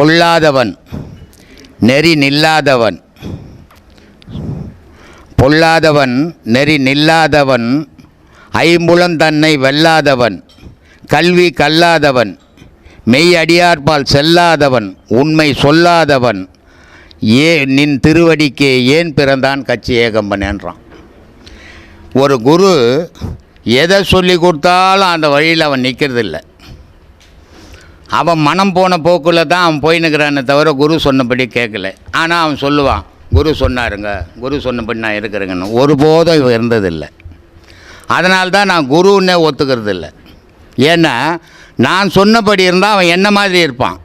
பொல்லாதவன் நெறி நில்லாதவன். பொல்லாதவன் நெறி நில்லாதவன் ஐம்புலம் தன்னை வெல்லாதவன் கல்வி கல்லாதவன் மெய் அடியார்பால் செல்லாதவன் உண்மை சொல்லாதவன். ஏ நின் திருவடிக்கே ஏன் பிறந்தான் கட்சி ஏகம்பன் என்றான். ஒரு குரு எதை சொல்லி கொடுத்தாலும் அந்த வழியில் அவன் நிற்கிறதில்ல. அவன் மனம் போன போக்கில் தான் அவன் போயின்னுக்கிறானே தவிர குரு சொன்னபடி கேட்கல. ஆனால் அவன் சொல்லுவான் குரு சொன்னாருங்க குரு சொன்னபடி நான் இருக்கிறேங்கன்னு. ஒருபோதும் இவன் இருந்ததில்லை. அதனால்தான் நான் குருன்னே ஒத்துக்கிறது இல்லை ஏன்னா நான் சொன்னபடி இருந்தால் அவன் என்ன மாதிரி இருப்பான்?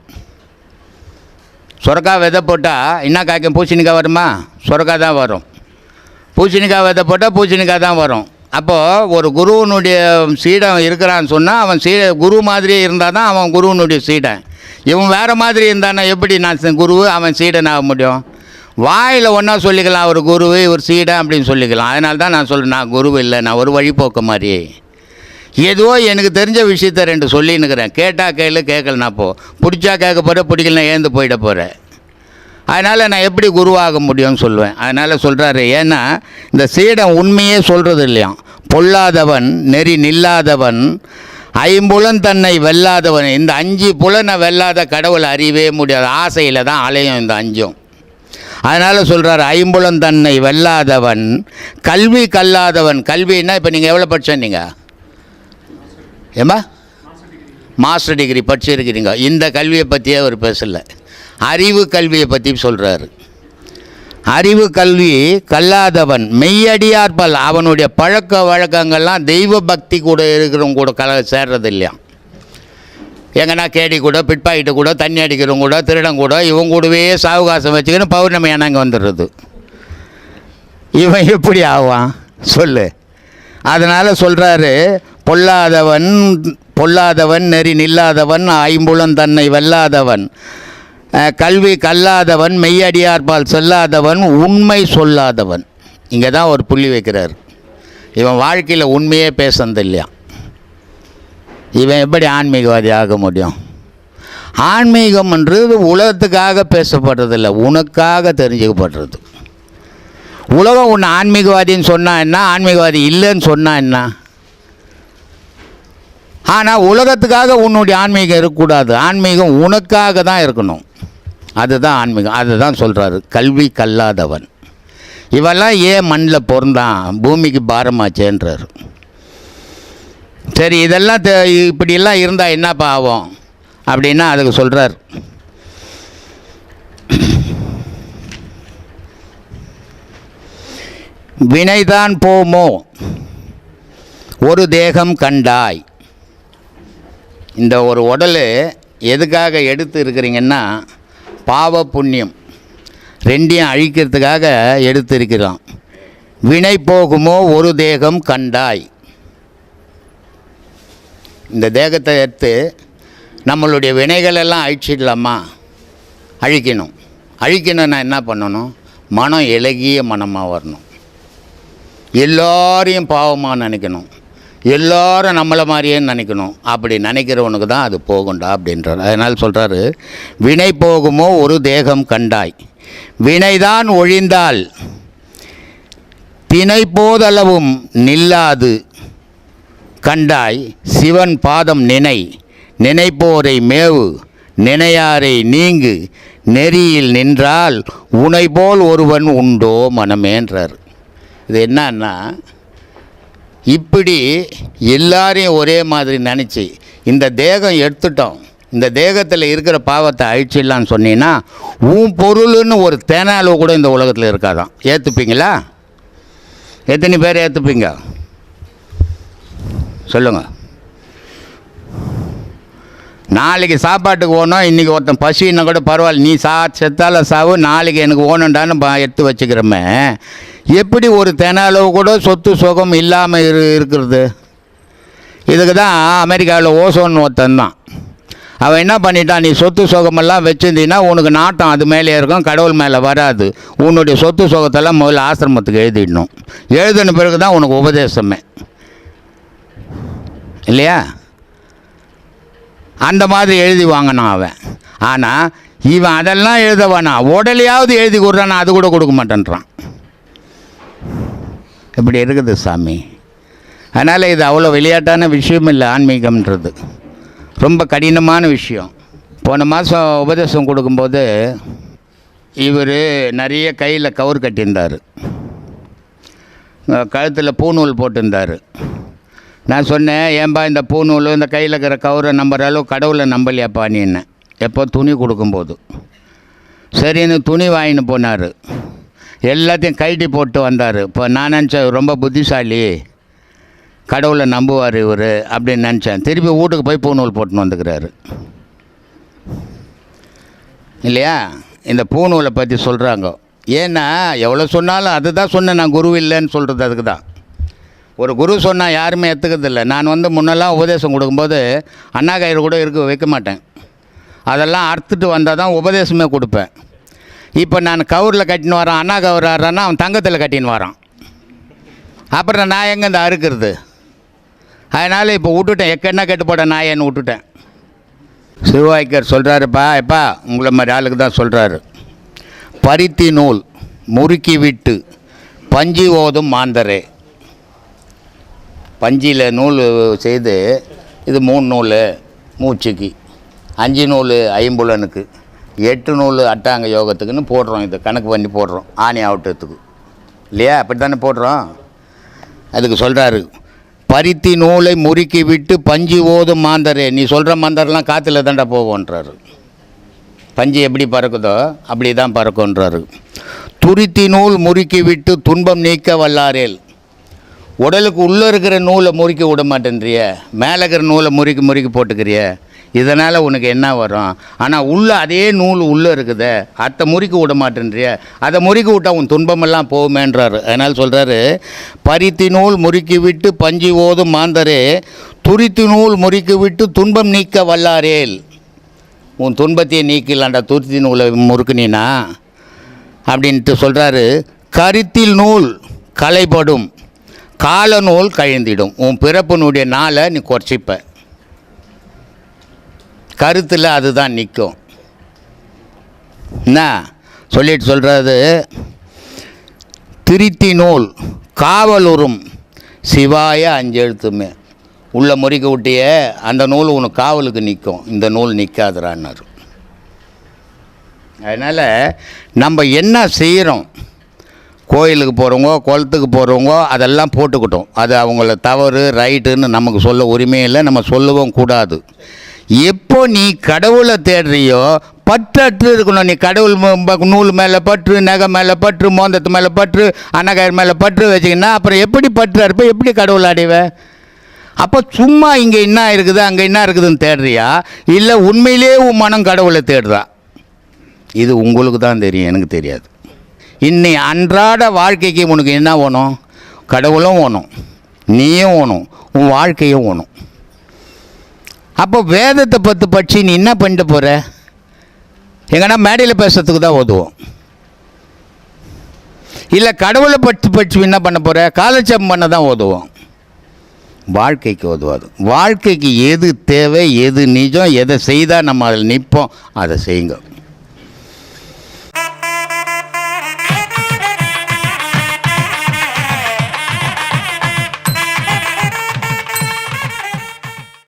சுரக்கா விதை போட்டால் என்ன காய்க்கும்? பூசணிக்காய் வருமா? சுரக்காய் தான் வரும். பூசணிக்காய் விதை போட்டால் பூசணிக்காய் தான் வரும். அப்போது ஒரு குருவனுடைய சீடம் இருக்கிறான்னு சொன்னால் அவன் சீ குரு மாதிரியே இருந்தால் தான் அவன் குருவனுடைய சீடன். இவன் வேறு மாதிரி இருந்தானா எப்படி நான் குரு அவன் சீடன் ஆக முடியும்? வாயில் ஒன்றா சொல்லிக்கலாம் அவர் குரு இவர் சீடன் அப்படின்னு சொல்லிக்கலாம். அதனால தான் நான் சொல்கிறேன் நான் குரு இல்லை நான் ஒரு வழிபோக்க மாதிரி ஏதோ எனக்கு தெரிஞ்ச விஷயத்த ரெண்டு சொல்லின்னுக்கிறேன். கேட்டால் கேளு கேட்கலனா போ. பிடிச்சா கேட்க போகிற பிடிக்கலனா ஏந்து போயிட போகிறேன் அதனால் நான் எப்படி குருவாக முடியும்னு சொல்லுவேன். அதனால் சொல்கிறாரு ஏன்னா இந்த சீடன் உண்மையே சொல்கிறது இல்லையாம். பொல்லாதவன் நெறி நில்லாதவன் ஐம்புலன் தன்னை வெல்லாதவன். இந்த அஞ்சு புலனை வெல்லாத கடவுளை அறியவே முடியாது. ஆசையில் தான் அலையும் இந்த அஞ்சும். அதனால் சொல்கிறார் ஐம்புலன் தன்னை வெல்லாதவன் கல்வி கல்லாதவன். கல்வின்னா இப்போ நீங்கள் எவ்வளோ படிச்சிங்க? ஏம்மா? மாஸ்டர் டிகிரி படிச்சிருக்கிறீங்க. இந்த கல்வியை பற்றியே அவர் பேசலை. அறிவு கல்வியை பற்றி சொல்கிறாரு அறிவு கல்வி கல்லாதவன் மெய்யடியார்பல் அவனுடைய பழக்க வழக்கங்கள்லாம் தெய்வ பக்தி கூட இருக்கிறவங்க கூட கல சேர்றது இல்லையா எங்கன்னா கேடி கூட பிட்பாயிட்டு கூட தண்ணி அடிக்கிறவங்க கூட திருடன் கூட இவங்க கூடவே சாவகாசம் வச்சுக்கின்னு பௌர்ணமி அண்ணாங்க வந்துடுறது. இவன் எப்படி ஆவான்? சொல்லு. அதனால் சொல்கிறாரு பொல்லாதவன் பொல்லாதவன் நெறி நில்லாதவன் ஐம்புலன் தன்னை வெல்லாதவன். கல்வி கல்லாதவன் மெய்யடியார்பால் செல்லாதவன் உண்மை சொல்லாதவன். இங்கே தான் ஒரு புள்ளி வைக்கிறார். இவன் வாழ்க்கையில் உண்மையே பேசுனது இல்லையா இவன் எப்படி ஆன்மீகவாதி ஆக முடியும்? ஆன்மீகம்ன்றது உலகத்துக்காக பேசப்படுறதில்ல உனக்காக தெரிஞ்சுக்கப்படுறது. உலகம் உன்னை ஆன்மீகவாதின்னு சொன்னால் என்ன? ஆன்மீகவாதி இல்லைன்னு சொன்னால் என்ன? ஆனால் உலகத்துக்காக உன்னுடைய ஆன்மீகம் இருக்கக்கூடாது. ஆன்மீகம் உனக்காக தான் இருக்கணும். அதுதான் ஆன்மீகம் அதுதான் சொல்கிறாரு கல்வி கல்லாதவன். இவெல்லாம் ஏன் மண்ணில் பிறந்தான் பூமிக்கு பாரமாச்சேன்றார். சரி இதெல்லாம் தெ- இப்படியெல்லாம் இருந்தால் என்னப்பா ஆகும் அப்படின்னா அதுக்கு சொல்கிறார் வினைதான் போமோ? ஒரு தேகம் கண்டாய். இந்த ஒரு உடல் எதுக்காக எடுத்து இருக்கிறீங்கன்னா பாவ புண்ணியம் ரெண்டையும் அழிக்கிறதுக்காக எடுத்து வினை போகுமோ ஒரு தேகம் கண்டாய். இந்த தேகத்தை எடுத்து நம்மளுடைய வினைகளெல்லாம் அழிச்சிடலாமா? அழிக்கணும். அழிக்கணும்னா என்ன பண்ணணும்? மனம் இலகிய மனமாக வரணும். எல்லாரையும் பாவமாக நினைக்கணும். எல்லாரும் நம்மளை மாதிரியே நினைக்கணும். அப்படி நினைக்கிறவனுக்கு தான் அது போகும்டா அப்படின்றார். அதனால் சொல்கிறாரு வினை போகுமோ ஒரு தேகம் கண்டாய். வினைதான் ஒழிந்தால் தினை போதளவும் நில்லாது. கண்டாய் சிவன் பாதம் நினை. நினைப்போரை மேவு நினையாரை நீங்கு. நெறியில் நின்றால் உனை போல் ஒருவன் உண்டோ மனமேன்றார். இது என்னன்னா இப்படி எல்லாரையும் ஒரே மாதிரி நினச்சி இந்த தேகம் எடுத்துட்டோம். இந்த தேகத்தில் இருக்கிற பாவத்தை அழிச்சிடலான்னு சொன்னீங்கன்னா உன் பொருள்னு ஒரு தேனாளவு கூட இந்த உலகத்தில் இருக்காதான். ஏற்றுப்பீங்களா எத்தனை பேர் ஏற்றுப்பீங்க சொல்லுங்கள் நாளைக்கு சாப்பாட்டுக்கு ஓணும் இன்றைக்கி ஒருத்தன் பசின்னா கூட பரவாயில்ல. நீ சா செத்தால சாவு நாளைக்கு எனக்கு ஓணுண்டான்னு பா எடுத்து வச்சுக்கிறோமே. எப்படி ஒரு தெனாலவு கூட சொத்து சுகம் இல்லாமல் இரு இருக்கிறது? இதுக்கு தான் அமெரிக்காவில் ஓசோன் ஒருத்தன் தான். அவன் என்ன பண்ணிட்டான்? நீ சொத்து சுகமெல்லாம் வச்சுருந்தீங்கன்னா உனக்கு நாட்டம் அது மேலே இருக்கும் கடவுள் மேலே வராது. உன்னுடைய சொத்து சுகத்தெல்லாம் முதல்ல ஆசிரமத்துக்கு எழுதிடணும். எழுதின பிறகு தான் உனக்கு உபதேசமே. இல்லையா? அந்த மாதிரி எழுதி வாங்கினான் அவன். ஆனால் இவன் அதெல்லாம் எழுத வேணாம் உடலையாவது எழுதி கொடுறான்? அது கூட கொடுக்க மாட்டேன்றான். இப்படி இருக்குது சாமி. அதனால் இது அவ்வளோ விளையாட்டான விஷயம் இல்லை ஆன்மீகம்ன்றது. ரொம்ப கடினமான விஷயம். போன மாதம் உபதேசம் கொடுக்கும்போது இவர் நிறைய கையில் கவர் கட்டியிருந்தார். கழுத்தில் பூநூல் போட்டிருந்தார். நான் சொன்னேன் ஏன்பா இந்த பூநூல் இந்த கையில் இருக்கிற கவரை நம்புற அளவு கடவுளை நம்பலையாப்பா நீ என்ன? எப்போ துணி கொடுக்கும்போது. சரின்னு துணி வாங்கின்னு போனார். எல்லாத்தையும் கைட்டி போட்டு வந்தார். இப்போ நான் நினச்சேன் ரொம்ப புத்திசாலி. கடவுளை நம்புவார் இவர் அப்படின்னு நினச்சேன். திருப்பி வீட்டுக்கு போய் பூநூல் போட்டுன்னு வந்துக்கிறாரு. இல்லையா? இந்த பூநூலை பற்றி சொல்கிறாங்க ஏன்னா எவ்வளோ சொன்னாலும் அதுதான் சொன்னேன் நான் குரு இல்லைன்னு சொல்கிறது அதுக்கு தான் ஒரு குரு சொன்னால் யாருமே ஏற்றுக்கிறதில்ல நான் வந்து முன்னெல்லாம் உபதேசம் கொடுக்கும்போது அண்ணா கயிறு கூட இருக்க வைக்க மாட்டேன். அதெல்லாம் அறுத்துட்டு வந்தால் தான் உபதேசமே கொடுப்பேன். இப்போ நான் கவுரில் கட்டின்னு வரான் அண்ணா கவுர் ஆடுறான்னா அவன் தங்கத்தில் கட்டின்னு வரான். அப்புறம் நான் எங்கே இந்த அறுக்கிறது? அதனால் இப்போ விட்டுட்டேன். எக்கென்ன கெட்டு போட நாயன்னு விட்டுட்டேன். சிறுவாய்க்கர் சொல்கிறாருப்பா எப்பா உங்களை மாதிரி ஆளுக்கு தான் சொல்கிறாரு பருத்தி நூல் முறுக்கி விட்டு பஞ்சு ஓதும் மாந்தரே. பஞ்சியில் நூல் செய்து இது மூணு நூல் மூச்சுக்கு. அஞ்சு நூல் ஐம்புலனுக்கு. எட்டு நூல் அட்டாங்க யோகத்துக்குன்னு போடுறோம் இது கணக்கு பண்ணி போடுறோம் ஆணி ஆவட்டத்துக்கு இல்லையா? அப்படி தானே போடுறோம்? அதுக்கு சொல்கிறாரு பருத்தி நூலை முறுக்கி விட்டு பஞ்சு ஓதும் மாந்தரே. நீ சொல்கிற மாந்தரெலாம் காற்றுல தாண்டா போவோன்றாரு பஞ்சு எப்படி பறக்குதோ அப்படி தான் பறக்குன்றாரு துருத்தி நூல் முறுக்கி விட்டு துன்பம் நீக்க வல்லாரேல். உடலுக்கு உள்ளே இருக்கிற நூலை முறுக்கி விட மாட்டேன்றிய. மேலே இருக்கிற நூலை முறுக்கி முறுக்கி போட்டுக்கிறிய. இதனால் உனக்கு என்ன வரும்? ஆனால் உள்ளே அதே நூல் உள்ளே இருக்குதே. அத்தை முறுக்கி விட மாட்டேன்றிய. அதை முறுக்கி விட்டா உன் துன்பமெல்லாம் போகுமேன்றாரு. அதனால் சொல்கிறாரு பருத்தி நூல் முறுக்கி விட்டு பஞ்சு ஓதும் மாந்தரே துருத்தி நூல் முறுக்கி விட்டு துன்பம் நீக்க வல்லாரேல். உன் துன்பத்தையே நீக்கலாண்டா துருத்தி நூலை முறுக்குனா அப்படின்ட்டு சொல்கிறாரு கருத்தில் நூல் களைப்படும் கால நூல் கழிந்திடும். உன் பிறப்பினுடைய நாளை நீ குறைச்சிப்ப கருத்தில் அதுதான் நிற்கும் என்ன? சொல்லிட்டு சொல்கிறது திருத்தி நூல் காவலுறும் சிவாய அஞ்செழுத்துமே. உள்ள முறிக்க விட்டிய அந்த நூல் உனக்கு காவலுக்கு நிற்கும் இந்த நூல் நிற்காதுறான்னார் அதனால் நம்ம என்ன செய்கிறோம் கோயிலுக்கு போகிறவங்க குளத்துக்கு போகிறவங்க அதெல்லாம் போட்டுக்கிட்டோம். அது அவங்கள தவறு ரைட்டுன்னு நமக்கு சொல்ல உரிமையில்லை நம்ம சொல்லவும் கூடாது. எப்போ நீ கடவுளை தேடுறியோ பற்றற்று இருக்கணும். நீ கடவுள் நூல் மேலே பற்று நகை மேலே பற்று மோந்தத்து மேலே பற்று அன்னகாயர் மேலே பற்று வச்சிங்கன்னா அப்புறம் எப்படி பற்று இருப்ப எப்படி கடவுள் அடைவ? அப்போ சும்மா இங்கே என்ன இருக்குது அங்கே என்ன இருக்குதுன்னு தேடுறியா? இல்லை உண்மையிலேயே உன் மனம் கடவுளை தேடுறா? இது உங்களுக்கு தான் தெரியும் எனக்கு தெரியாது. இன்னை அன்றாட வாழ்க்கைக்கு உனக்கு என்ன வேணும்? கடவுளும் வேணும் நீயும் வேணும் உன் வாழ்க்கையும் வேணும். அப்போ வேதத்தை பற்றி படிச்சு நீ என்ன பண்ணிட்டு போகிற எங்கன்னா மேடையில் பேசுறதுக்கு தான் உதவும் இல்லை கடவுளை பற்றி படிச்சு என்ன பண்ண போகிற காலட்சேபம் பண்ண தான் உதவும் வாழ்க்கைக்கு உதவாது வாழ்க்கைக்கு எது தேவை எது நிஜம் எதை செய்தால் நம்ம அதில் நிற்போம் அதை செய்யுங்க.